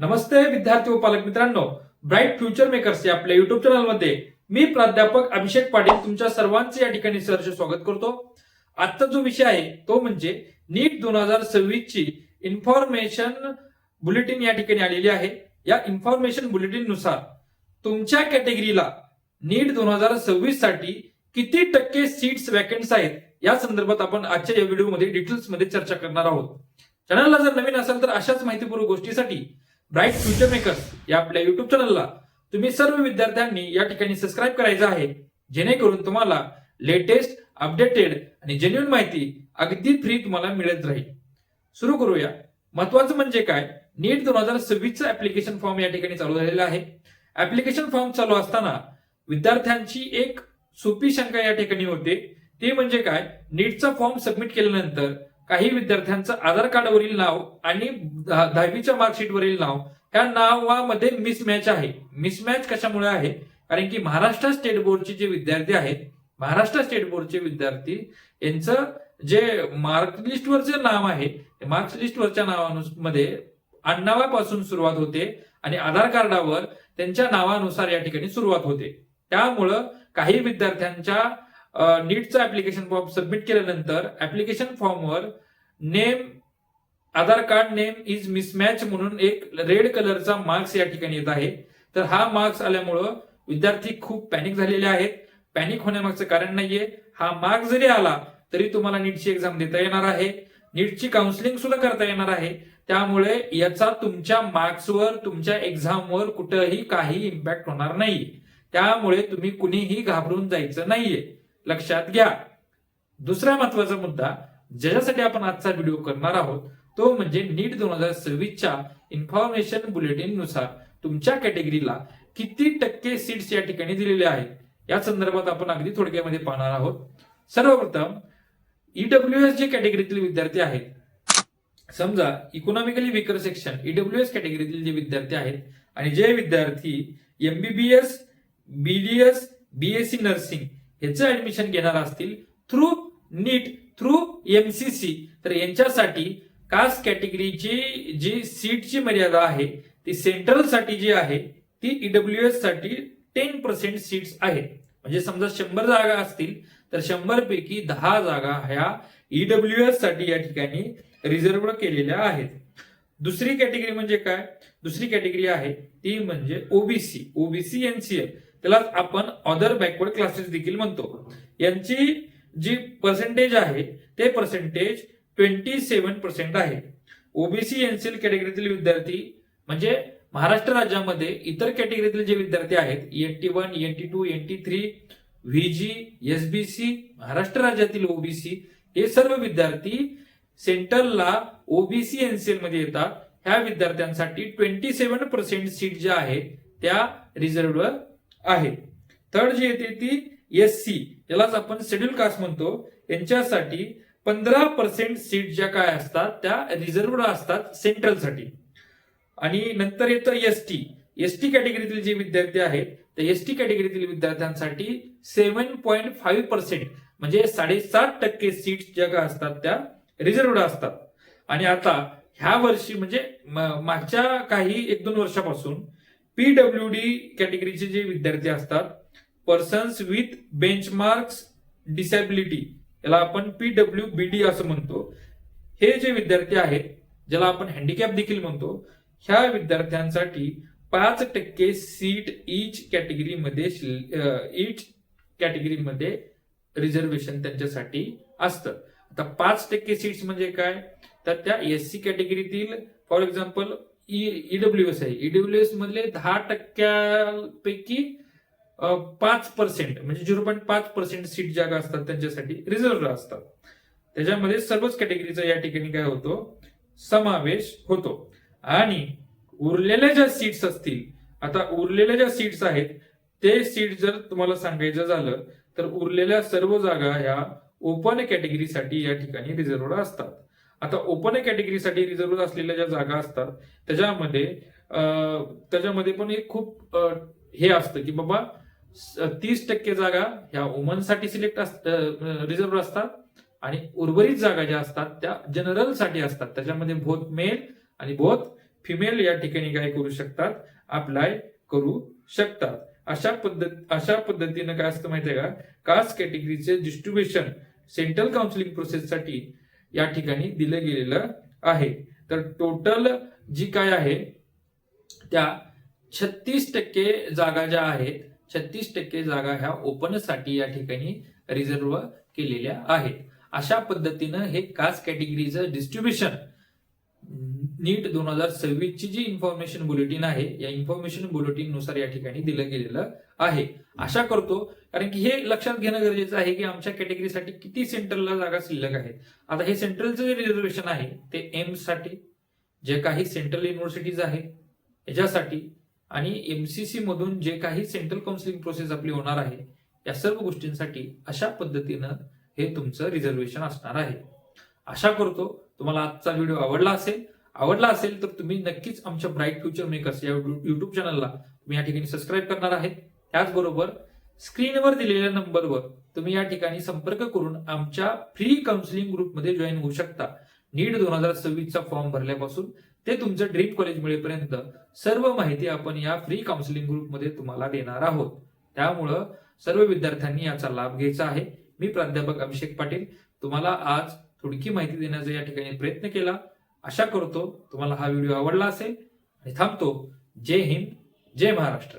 नमस्ते विद्यार्थी व पालक मित्रांनो. ब्राईट फ्युचर मेकर्स या आपल्या युट्यूब चॅनलमध्ये मी प्राध्यापक अभिषेक पाटील तुमच्या सर्वांचे या ठिकाणी सहर्ष स्वागत करतो. आजचा जो विषय आहे तो म्हणजे नीट दोन हजार सव्वीस ची इन्फॉर्मेशन बुलेटिन या ठिकाणी आलेली आहे. या इन्फॉर्मेशन बुलेटिननुसार तुमच्या कॅटेगरीला नीट दोन हजार सव्वीससाठी किती टक्के सीट्स वॅकन्स आहेत या संदर्भात आपण आजच्या या व्हिडिओमध्ये डिटेल्समध्ये चर्चा करणार आहोत. चॅनलला जर नवीन असाल तर अशाच माहितीपूर्वक गोष्टीसाठी ब्राईट फ्युचर मेकर्स या आपल्या युट्यूब चॅनलला तुम्ही सर्व विद्यार्थ्यांनी या ठिकाणी सबस्क्राईब करायचं आहे. जेणेकरून तुम्हाला लेटेस्ट अपडेटेड आणि जेन्युन माहिती अगदी फ्री तुम्हाला मिळत राहील. सुरू करूया. महत्वाचं म्हणजे काय? नीट दोन हजार सव्वीसचं ऍप्लिकेशन फॉर्म या ठिकाणी चालू झालेला आहे. ऍप्लिकेशन फॉर्म चालू असताना विद्यार्थ्यांची एक सोपी शंका या ठिकाणी होते. ते म्हणजे काय? नीटचा फॉर्म सबमिट केल्यानंतर काही विद्यार्थ्यांचं आधार कार्डवरील नाव आणि दहावीच्या मार्कशीटवरील नाव ह्या नावामध्ये मिसमॅच आहे. मिसमॅच कशामुळे आहे? कारण की महाराष्ट्र स्टेट बोर्डचे जे विद्यार्थी आहेत महाराष्ट्र स्टेट बोर्डचे विद्यार्थी यांचं जे मार्क लिस्टवरचे नाव आहे मार्क्स लिस्टवरच्या नावामध्ये अण्णावापासून सुरुवात होते आणि आधार कार्डावर त्यांच्या नावानुसार या ठिकाणी सुरुवात होते. त्यामुळं काही विद्यार्थ्यांच्या नीटचं ऍप्लिकेशन फॉर्म सबमिट केल्यानंतर ऍप्लिकेशन फॉर्मवर name Aadhaar card name is mismatch म्हणून एक रेड कलरचा मार्क्स या ठिकाणी येत आहे. तर हा मार्क्स आल्यामुळं विद्यार्थी खूप पॅनिक झालेले आहेत. पॅनिक होण्यामागचं कारण नाहीये. हा मार्क जरी आला तरी तुम्हाला नीटची एक्झाम देता येणार आहे. नीटची काउन्सिलिंग सुद्धा करता येणार आहे. त्यामुळे याचा तुमच्या मार्क्सवर तुमच्या एक्झामवर कुठंही काही इम्पॅक्ट होणार नाही. त्यामुळे तुम्ही कुणीही घाबरून जायचं नाहीये. लक्षात घ्या. दुसरा महत्त्वाचा मुद्दा ज्याच्यासाठी आपण आजचा व्हिडिओ करणार आहोत तो म्हणजे नीट दोन हजार सव्वीसच्या इन्फॉर्मेशन बुलेटिननुसार तुमच्या कॅटेगरीला किती टक्के सीट्स या ठिकाणी दिलेले आहेत? या संदर्भात आपण अगदी थोडक्यामध्ये पाहणार आहोत. सर्वप्रथम ईडब्ल्यू एस जे कॅटेगरीतील विद्यार्थी आहेत समजा economically weaker section E W S कॅटेगरीतील जे विद्यार्थी आहेत आणि जे विद्यार्थी एमबीबीएस बीडीएस बीएससी नर्सिंग ह्याचं ऍडमिशन घेणार असतील थ्रू नीट थ्रू एमसीसी तर यांच्यासाठी कास्ट कॅटेगरीची जी सीटची मर्यादा आहे ती सेंट्रलसाठी जी आहे ती ईडब्ल्यू एससाठी टेन पर्सेंट सीट्स आहेत. म्हणजे समजा शंभर जागा असतील तर शंभर पैकी दहा जागा ह्या ईडब्ल्यू एससाठी या ठिकाणी रिझर्व केलेल्या आहेत. दुसरी कॅटेगरी म्हणजे काय? दुसरी कॅटेगरी आहे ती म्हणजे ओबीसी ओबीसी एनसीएल त्याला आपण अदर बॅकवर्ड क्लासेस देखील म्हणतो. यांची जी पर्सेंटेज आहे ते पर्सेंटेज ट्वेंटी सेव्हन पर्सेंट आहे ओबीसी एनसीएल कॅटेगरीतील विद्यार्थी म्हणजे महाराष्ट्र राज्यामध्ये इतर कॅटेगरीतील जे विद्यार्थी आहेत N T one N T two N T three VJ SBC Maharashtra राज्यातील ओबीसी हे सर्व विद्यार्थी सेंट्रलला ओबीसी एनसीएलमध्ये येतात. ह्या विद्यार्थ्यांसाठी ट्वेंटी सेव्हन पर्सेंट सीट ज्या आहेत त्या रिझर्व्ह आहे. थर्ड जी येते ती एस सी यालाच आपण शेड्यूल कास्ट म्हणतो. यांच्यासाठी पंधरा पर्सेंट सीट ज्या काय असतात त्या रिझर्वड असतात सेंट्रलसाठी आणि नंतर येतं एस टी एस टी कॅटेगरीतील जे विद्यार्थी आहेत त्या एस टी कॅटेगरीतील विद्यार्थ्यांसाठी सेव्हन पॉईंट फाईव्ह पर्सेंट म्हणजे साडेसात टक्के सीट्स ज्या काय असतात त्या रिझर्व्ह असतात. आणि आता ह्या वर्षी म्हणजे मागच्या काही एक दोन वर्षापासून पीडब्ल्यू डी कॅटेगरीचे जे विद्यार्थी असतात पर्सन्स विथ बेंचमार्क्स डिसॅबिलिटी याला आपण पीडब्ल्यू बी डी असं म्हणतो. हे जे विद्यार्थी आहेत ज्याला आपण हँडिकॅप देखील म्हणतो ह्या विद्यार्थ्यांसाठी पाच टक्के सीट ईच कॅटेगरीमध्ये ईच कॅटेगरीमध्ये रिझर्वेशन त्यांच्यासाठी असतं. आता पाच टक्के सीट्स म्हणजे काय? तर त्या S C कॅटेगरीतील for example E, E W S आहे. ईडब्ल्यू एस मधले दहा टक्क्यापैकी पाच पर्सेंट म्हणजे झिरो पॉईंट पाच पर्सेंट सीट जागा असतात त्यांच्यासाठी रिझर्व्ह असतात. त्याच्यामध्ये सर्वच कॅटेगरीचा या ठिकाणी काय होतो? समावेश होतो. आणि उरलेल्या ज्या सीट्स असतील आता उरलेल्या ज्या सीट्स आहेत ते सीट जर तुम्हाला सांगायचं झालं तर उरलेल्या सर्व जागा ह्या ओपन कॅटेगरीसाठी या ठिकाणी रिझर्व्ह असतात. आता ओपन कॅटेगरीसाठी रिझर्व्ह असलेल्या ज्या जागा असतात त्याच्यामध्ये त्याच्यामध्ये पण एक खूप हे असतं की बाबा तीस टक्के जागा ह्या वुमनसाठी सिलेक्ट रिझर्व्ह असतात आणि उर्वरित जागा ज्या असतात त्या जनरलसाठी असतात. त्याच्यामध्ये बोथ मेल आणि बोथ फिमेल या ठिकाणी काय करू शकतात अप्लाय करू शकतात. अशा पद्धत अशा पद्धतीनं काय असतं माहितीये का? कास्ट कॅटेगरीचे डिस्ट्रीब्युशन सेंट्रल काउन्सिलिंग प्रोसेससाठी या ठिकाणी दिलं गेलेलं आहे. तर टोटल जी काय आहे त्या छत्तीस टक्के जागा ज्या आहेत छत्तीस टक्के जागा ह्या ओपनसाठी या ठिकाणी रिझर्व केलेल्या आहेत. अशा पद्धतीनं हे कास्ट कॅटेगरीचं डिस्ट्रीब्युशन नीट दोन हजार सव्वीस ची जी इन्फॉर्मेशन बुलेटिन आहे या इन्फॉर्मेशन बुलेटिननुसार या ठिकाणी दिलं गेलेलं आहे. आशा करतो कारण की हे लक्षात घेणं गरजेचं आहे की आमच्या कॅटेगरीसाठी किती सेंट्रलला जागा शिल्लक आहेत आता हे सेंट्रलचं जे रिझर्वेशन आहे ते एम्ससाठी जे काही सेंट्रल युनिव्हर्सिटीज आहे याच्यासाठी आणि एमसीसी मधून जे काही सेंट्रल काउन्सिलिंग प्रोसेस आपली होणार आहे या सर्व गोष्टींसाठी अशा पद्धतीनं हे तुमचं रिझर्वेशन असणार आहे. आशा करतो तुम्हाला आजचा व्हिडिओ आवडला असेल. आवडला असेल तर तुम्ही नक्कीच आमच्या ब्राईट फ्युचर मेकर्स या युट्यूब चॅनलला तुम्ही या ठिकाणी सबस्क्राईब करणार आहे त्याचबरोबर स्क्रीनवर दिलेल्या नंबरवर तुम्ही या ठिकाणी संपर्क करून आमच्या फ्री काउन्सिलिंग ग्रुपमध्ये जॉईन होऊ शकता. नीट दोन हजार सव्वीसचा फॉर्म भरल्यापासून ते तुमचं ड्रीम कॉलेज मिळेपर्यंत सर्व माहिती आपण या फ्री काउन्सिलिंग ग्रुपमध्ये तुम्हाला देणार आहोत. त्यामुळं सर्व विद्यार्थ्यांनी याचा लाभ घ्यायचा आहे. मी प्राध्यापक अभिषेक पाटील तुम्हाला आज थोडकी माहिती देण्याचा या ठिकाणी प्रयत्न केला. आशा करतो तुम्हाला हा व्हिडिओ आवडला असेल. आणि थांबतो. जय हिंद जय महाराष्ट्र.